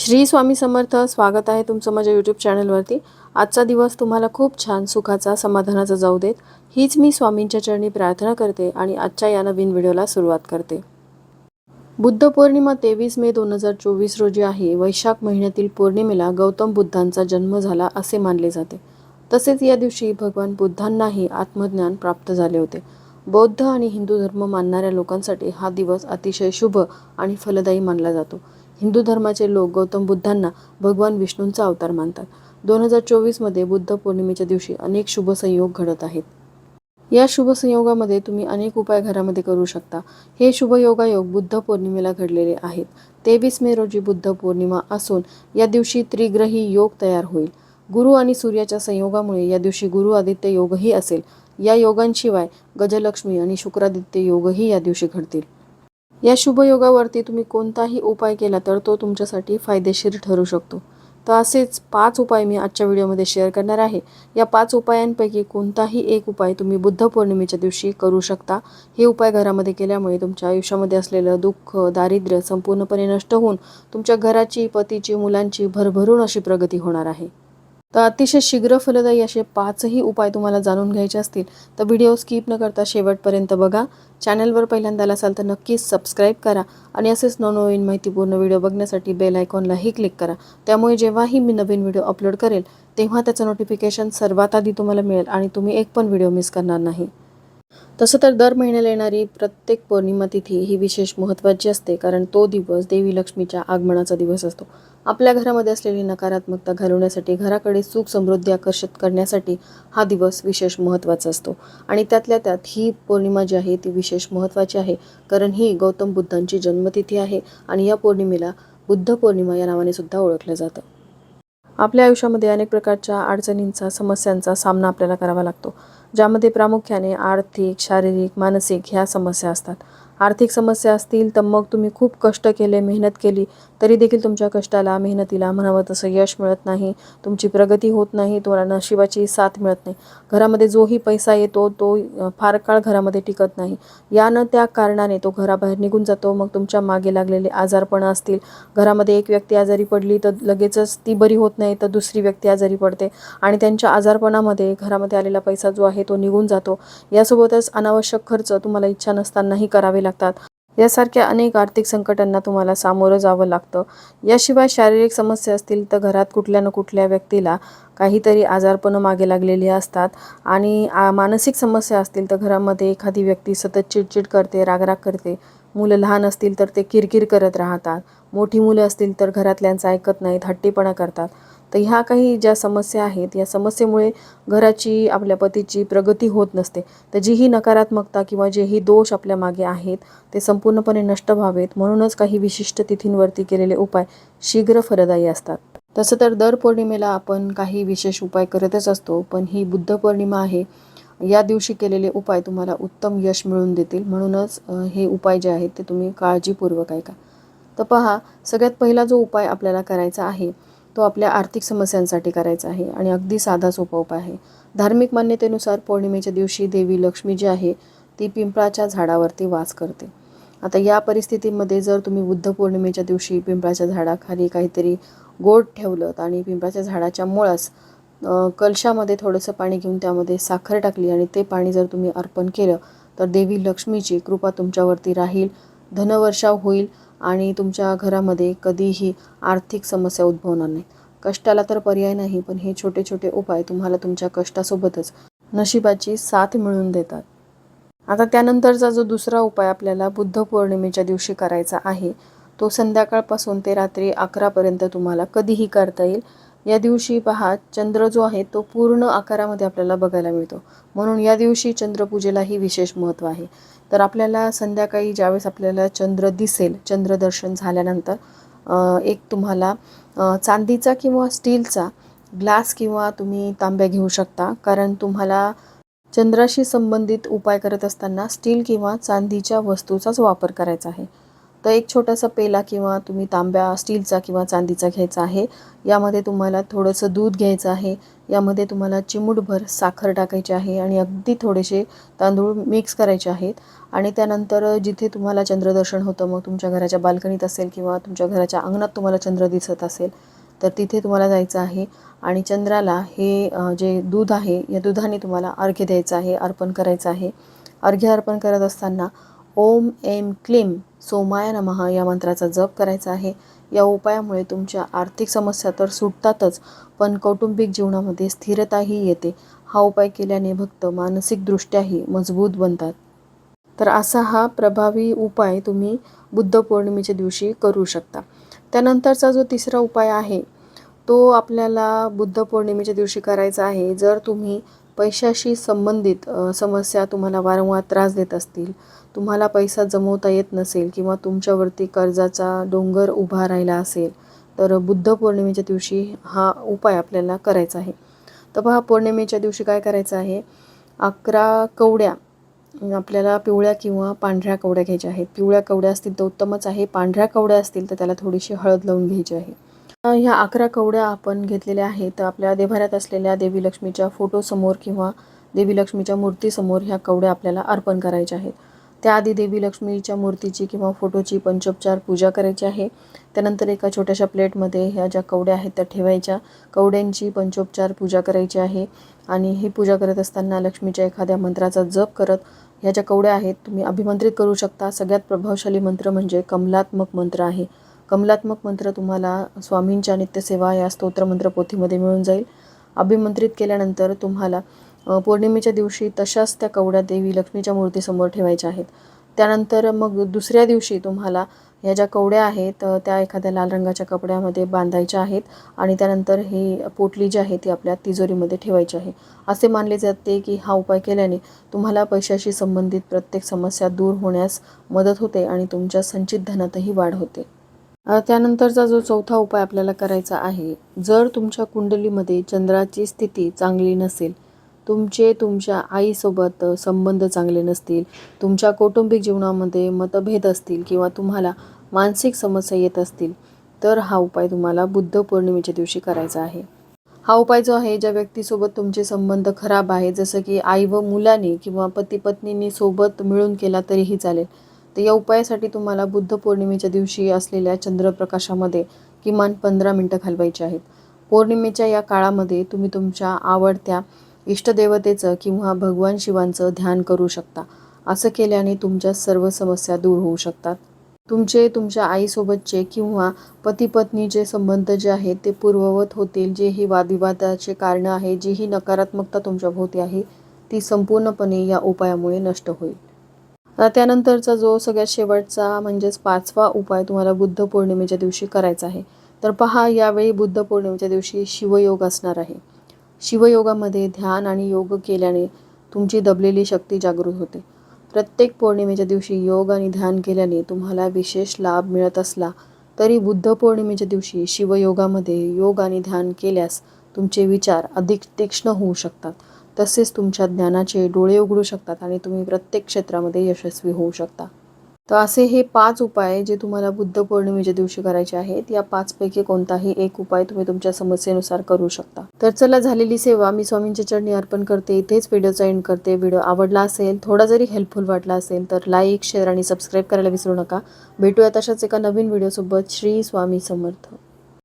श्री स्वामी समर्थ स्वागत आहे तुमचं माझ्या यूट्यूब चॅनलवरती आजचा दिवस तुम्हाला खूप छान सुखाचा समाधानाचा जाऊ देत. हीच मी स्वामींच्या चरणी प्रार्थना करते आणि आजच्या या नवीन व्हिडिओला सुरुवात करते. बुद्ध पौर्णिमा तेवीस मे दोन हजार चोवीस रोजी आहे. वैशाख महिन्यातील पौर्णिमेला गौतम बुद्धांचा जन्म झाला असे मानले जाते. तसेच या दिवशी भगवान बुद्धांनाही आत्मज्ञान प्राप्त झाले होते. बौद्ध आणि हिंदू धर्म मानणाऱ्या लोकांसाठी हा दिवस अतिशय शुभ आणि फलदायी मानला जातो. हिंदू धर्माचे लोक गौतम बुद्धांना भगवान विष्णूंचा अवतार मानतात. दोन हजार चोवीसमध्ये बुद्ध पौर्णिमेच्या दिवशी अनेक शुभ संयोग घडत आहेत. या शुभ संयोगामध्ये तुम्ही अनेक उपाय घरामध्ये करू शकता. हे शुभ योगायोग बुद्ध पौर्णिमेला घडलेले आहेत. तेवीस मे रोजी बुद्ध पौर्णिमा असून या दिवशी त्रिग्रही योग तयार होईल. गुरु आणि सूर्याच्या संयोगामुळे या दिवशी गुरु आदित्य योगही असेल. या योगांशिवाय गजलक्ष्मी आणि शुक्रादित्य योगही या दिवशी घडतील. या शुभयोगावरती तुम्ही कोणताही उपाय केला तर तो तुमच्यासाठी फायदेशीर ठरू शकतो. तर असेच पाच उपाय मी आजच्या व्हिडिओमध्ये शेअर करणार आहे. या पाच उपायांपैकी कोणताही एक उपाय तुम्ही बुद्ध पौर्णिमेच्या दिवशी करू शकता. हे उपाय घरामध्ये केल्यामुळे तुमच्या आयुष्यामध्ये असलेलं दुःख दारिद्र्य संपूर्णपणे नष्ट होऊन तुमच्या घराची पतीची मुलांची भरभरून अशी प्रगती होणार आहे. तर अतिशय शीघ्र फलदायी असे पाचही उपाय तुम्हाला जाणून घ्यायचे असतील तर व्हिडिओ स्किप न करता शेवटपर्यंत बघा. चॅनलवर पहिल्यांदा आला असाल तर नक्कीच सबस्क्राईब करा आणि असेच नवनवीन माहितीपूर्ण व्हिडिओ बघण्यासाठी बेल आयकॉनलाही क्लिक करा. त्यामुळे जेव्हाही मी नवीन व्हिडिओ अपलोड करेल तेव्हा त्याचं नोटिफिकेशन सर्वात आधी तुम्हाला मिळेल आणि तुम्ही एक पण व्हिडिओ मिस करणार नाही. तसं तर दर महिन्याला येणारी प्रत्येक पौर्णिमा तिथी ही विशेष महत्त्वाची असते कारण तो दिवस देवी लक्ष्मीच्या आगमनाचा दिवस असतो. आपल्या घरामध्ये असलेली नकारात्मकता घालवण्यासाठी घराकडे सुख समृद्धी आकर्षित करण्यासाठी हा दिवस विशेष महत्त्वाचा असतो. आणि त्यातल्या त्यात ही पौर्णिमा जी आहे ती विशेष महत्त्वाची आहे कारण ही गौतम बुद्धांची जन्मतिथी आहे आणि या पौर्णिमेला बुद्ध पौर्णिमा या नावाने सुद्धा ओळखलं जातं. आपल्या आयुष्यामध्ये अनेक प्रकारच्या अडचणींचा समस्यांचा सामना आपल्याला करावा लागतो ज्यामध्ये प्रामुख्याने आर्थिक शारीरिक मानसिक ह्या समस्या असतात. आर्थिक समस्या असतील तर मग तुम्ही खूप कष्ट केले मेहनत केली तरी देखील तुमच्या कष्टाला मेहनतीला म्हणावं तसं यश मिळत नाही. तुमची प्रगती होत नाही तुम्हाला नशिबाची साथ मिळत नाही. घरामध्ये जोही पैसा येतो तो फार काळ घरामध्ये टिकत नाही. यानं त्या कारणाने तो घराबाहेर निघून जातो मग तुमच्या मागे लागलेले आजारपणं असतील. घरामध्ये एक व्यक्ती आजारी पडली तर लगेचच ती बरी होत नाही तर दुसरी व्यक्ती आजारी पडते. आणि त्यांच्या आजारपणामध्ये घरामध्ये आलेला पैसा जो आहे तो निघून जातो. यासोबतच अनावश्यक खर्च तुम्हाला इच्छा नसतानाही करावे लागतात. यासारख्या अनेक आर्थिक संकटांना तुम्हाला सामोरं जावं लागतं. याशिवाय शारीरिक समस्या असतील तर घरात कुठल्या न कुठल्या व्यक्तीला काहीतरी आजारपणं मागे लागलेली असतात आणि मानसिक समस्या असतील तर घरामध्ये एखादी व्यक्ती सतत चिडचिड करते रागराग करते. मुलं लहान असतील तर ते किरकिर करत राहतात. मोठी मुलं असतील तर घरातल्यांचं ऐकत नाहीत हट्टीपणा करतात. तर ह्या काही ज्या समस्या आहेत या समस्येमुळे घराची आपल्या पतीची प्रगती होत नसते. तर जी ही नकारात्मकता किंवा जेही दोष आपल्या मागे आहेत ते संपूर्णपणे नष्ट व्हावेत. म्हणूनच काही विशिष्ट तिथींवरती केलेले उपाय शीघ्र फलदायी असतात. तसं तर दर पौर्णिमेला आपण काही विशेष उपाय करतच असतो पण ही बुद्ध पौर्णिमा आहे. या दिवशी केलेले उपाय तुम्हाला उत्तम यश मिळवून देतील. म्हणूनच हे उपाय जे आहेत ते तुम्ही काळजीपूर्वक ऐका. तर पहा सगळ्यात पहिला जो उपाय आपल्याला करायचा आहे तो आपल्या आर्थिक समस्यांसाठी करायचा आहे आणि अगदी साधा सोपा उपाय आहे. धार्मिक मान्यतेनुसार पौर्णिमेच्या दिवशी देवी लक्ष्मी जी आहे ती पिंपळाच्या झाडावरती वास करते. आता या परिस्थितीमध्ये जर तुम्ही बुद्ध पौर्णिमेच्या दिवशी पिंपळाच्या झाडाखाली काहीतरी गोड ठेवलं आणि पिंपळाच्या झाडाच्या मुळास कलशामध्ये थोडंसं पाणी घेऊन त्यामध्ये साखर टाकली आणि ते पाणी जर तुम्ही अर्पण केलं तर देवी लक्ष्मीची कृपा तुमच्यावरती राहील धनवर्षाव होईल आणि तुमच्या घरामध्ये कधीही आर्थिक समस्या उद्भवणार नाही कष्टाला तर पर्याय नाही पण हे छोटे छोटे उपाय तुम्हाला तुमच्या कष्टासोबतच नशिबाची साथ मिळवून देतात. आता त्यानंतरचा जो दुसरा उपाय आपल्याला बुद्ध पौर्णिमेच्या दिवशी करायचा आहे तो संध्याकाळपासून ते रात्री अकरापर्यंत तुम्हाला कधीही करता येईल. या दिवशी पहा चंद्र जो आहे तो पूर्ण आकारामध्ये आपल्याला बघायला मिळतो. म्हणून या दिवशी चंद्रपूजेलाही विशेष महत्त्व आहे. तर आपल्याला संध्याकाळी ज्यावेळेस आपल्याला चंद्र दिसेल चंद्रदर्शन झाल्यानंतर एक तुम्हाला चांदीचा किंवा स्टीलचा ग्लास किंवा तुम्ही तांब्या घेऊ शकता. कारण तुम्हाला चंद्राशी संबंधित उपाय करत असताना स्टील किंवा चांदीच्या वस्तूचाच वापर करायचा आहे. तर एक छोटासा पेला किंवा तुम्ही तांब्या स्टीलचा किंवा चांदीचा घ्यायचा आहे. यामध्ये तुम्हाला थोडंसं दूध घ्यायचं आहे. यामध्ये तुम्हाला चिमूटभर साखर टाकायची आहे आणि अगदी थोडेसे तांदूळ मिक्स करायचे आहेत. आणि त्यानंतर जिथे तुम्हाला चंद्रदर्शन होतं मग तुमच्या घराच्या बाल्कनीत असेल किंवा तुमच्या घराच्या अंगणात तुम्हाला चंद्र दिसत असेल तर तिथे तुम्हाला जायचं आहे. आणि चंद्राला हे जे दूध आहे या दुधाने तुम्हाला अर्घ्य द्यायचं आहे अर्पण करायचं आहे. अर्घ्य अर्पण करत असताना ओम एम क्लीम. सोमाय नमः. या मंत्राचा जप करायचा आहे. या उपायामुळे तुमच्या आर्थिक समस्या तर सुटतातच पण कौटुंबिक जीवनामध्ये स्थिरताही येते. हा उपाय केल्याने भक्त मानसिकदृष्ट्याही मजबूत बनतात. तर असा हा प्रभावी उपाय तुम्ही बुद्ध पौर्णिमेच्या दिवशी करू शकता. त्यानंतरचा जो तिसरा उपाय आहे तो आपल्याला बुद्ध पौर्णिमेच्या दिवशी करायचा आहे. जर तुम्ही पैशाशी संबंधित समस्या तुम्हाला वारंवार त्रास देत असतील. तुम्हाला पैसा जमवता येत नसेल किंवा तुमच्यावरती कर्जाचा डोंगर उभा राहिला असेल तर बुद्ध पौर्णिमेच्या दिवशी हा उपाय आपल्याला करायचा आहे. तर पहा पौर्णिमेच्या दिवशी काय करायचं आहे? अकरा कवड्या आपल्याला पिवळ्या किंवा पांढऱ्या कवड्या घ्यायच्या आहेत. पिवळ्या कवड्या असतील तर उत्तमच आहे पांढऱ्या कवड्या असतील तर त्याला थोडीशी हळद लावून घ्यायची आहे. ह्या अकरा कवड्या आपण घेतलेल्या आहेत. आपल्या देभाऱ्यात असलेल्या देवी लक्ष्मीच्या फोटोसमोर किंवा देवी लक्ष्मीच्या मूर्तीसमोर ह्या कवड्या आपल्याला अर्पण करायच्या आहेत. त्याआधी देवी लक्ष्मीच्या मूर्तीची किंवा फोटोची पंचोपचार पूजा करायची आहे. त्यानंतर एका छोट्याशा प्लेटमध्ये ह्या ज्या कवड्या आहेत त्या ठेवायच्या. कवड्यांची पंचोपचार पूजा करायची आहे आणि ही पूजा करत असताना लक्ष्मीच्या एखाद्या मंत्राचा जप करत ह्या ज्या कवड्या आहेत तुम्ही अभिमंत्रित करू शकता. सगळ्यात प्रभावशाली मंत्र म्हणजे कमलात्मक मंत्र आहे. कमलात्मक मंत्र तुम्हाला स्वामींच्या नित्यसेवा या स्तोत्रमंत्र पोथीमध्ये मिळून जाईल. अभिमंत्रित केल्यानंतर तुम्हाला पौर्णिमेच्या दिवशी तशाच त्या कवड्या देवी लक्ष्मीच्या मूर्तीसमोर ठेवायच्या आहेत. त्यानंतर मग दुसऱ्या दिवशी तुम्हाला ह्या ज्या कवड्या आहेत त्या एखाद्या लाल रंगाच्या कपड्यामध्ये बांधायच्या आहेत आणि त्यानंतर ही पोटली जी आहे ती आपल्या तिजोरीमध्ये ठेवायची आहे. असे मानले जाते की हा उपाय केल्याने तुम्हाला पैशाशी संबंधित प्रत्येक समस्या दूर होण्यास मदत होते आणि तुमच्या संचित धनातही वाढ होते. त्यानंतरचा जो चौथा उपाय आपल्याला करायचा आहे जर तुमच्या कुंडलीमध्ये चंद्राची स्थिती चांगली नसेल तुमचे तुमच्या आईसोबत संबंध चांगले नसतील तुमच्या कौटुंबिक जीवनामध्ये मतभेद असतील किंवा तुम्हाला मानसिक समस्या येत असतील तर हा उपाय तुम्हाला बुद्ध पौर्णिमेच्या दिवशी करायचा आहे. हा उपाय जो आहे ज्या व्यक्तीसोबत तुमचे संबंध खराब आहे जसं की आई व मुलाने किंवा पती पत्नींनी सोबत मिळून केला तरीही चालेल. तर या उपायासाठी तुम्हाला बुद्ध पौर्णिमेच्या दिवशी असलेल्या चंद्रप्रकाशामध्ये किमान पंधरा मिनटं घालवायची आहेत. पौर्णिमेच्या या काळामध्ये तुम्ही तुमच्या आवडत्या इष्टदेवतेचं किंवा भगवान शिवांचं ध्यान करू शकता. असं केल्याने तुमच्या सर्व समस्या दूर होऊ शकतात. तुमचे तुमच्या आईसोबतचे किंवा पती पत्नीचे संबंध जे आहेत ते पूर्ववत होतील जे ही वादविवादाचे कारणं आहे जी ही नकारात्मकता तुमच्या भोवती आहे ती संपूर्णपणे या उपायामुळे नष्ट होईल. आता त्यानंतरचा जो सगळ्यात शेवटचा म्हणजेच पाचवा उपाय तुम्हाला बुद्ध पौर्णिमेच्या दिवशी करायचा आहे तर पहा यावेळी बुद्ध पौर्णिमेच्या दिवशी शिवयोग असणार आहे. शिवयोगामध्ये ध्यान आणि योग केल्याने तुमची दबलेली शक्ती जागृत होते. प्रत्येक पौर्णिमेच्या दिवशी योग आणि ध्यान केल्याने तुम्हाला विशेष लाभ मिळत असला तरी बुद्ध पौर्णिमेच्या दिवशी शिवयोगामध्ये योग आणि ध्यान केल्यास तुमचे विचार अधिक तीक्ष्ण होऊ शकतात. तसेच तुमच्या ज्ञानाचे डोळे उघडू शकतात आणि तुम्ही प्रत्येक क्षेत्रामध्ये यशस्वी होऊ शकता. तर असे हे पाच उपाय जे तुम्हाला बुद्ध पौर्णिमेच्या दिवशी करायचे आहेत या पाचपैकी कोणताही एक उपाय तुम्ही तुमच्या समस्येनुसार करू शकता. तर चला झालेली सेवा मी स्वामींच्या चरणी अर्पण करते. इथेच व्हिडिओचा एंड करते. व्हिडिओ आवडला असेल थोडा जरी हेल्पफुल वाटला असेल तर लाईक शेअर आणि सबस्क्राईब करायला विसरू नका. भेटूया तशाच एका नवीन व्हिडिओसोबत. श्री स्वामी समर्थ.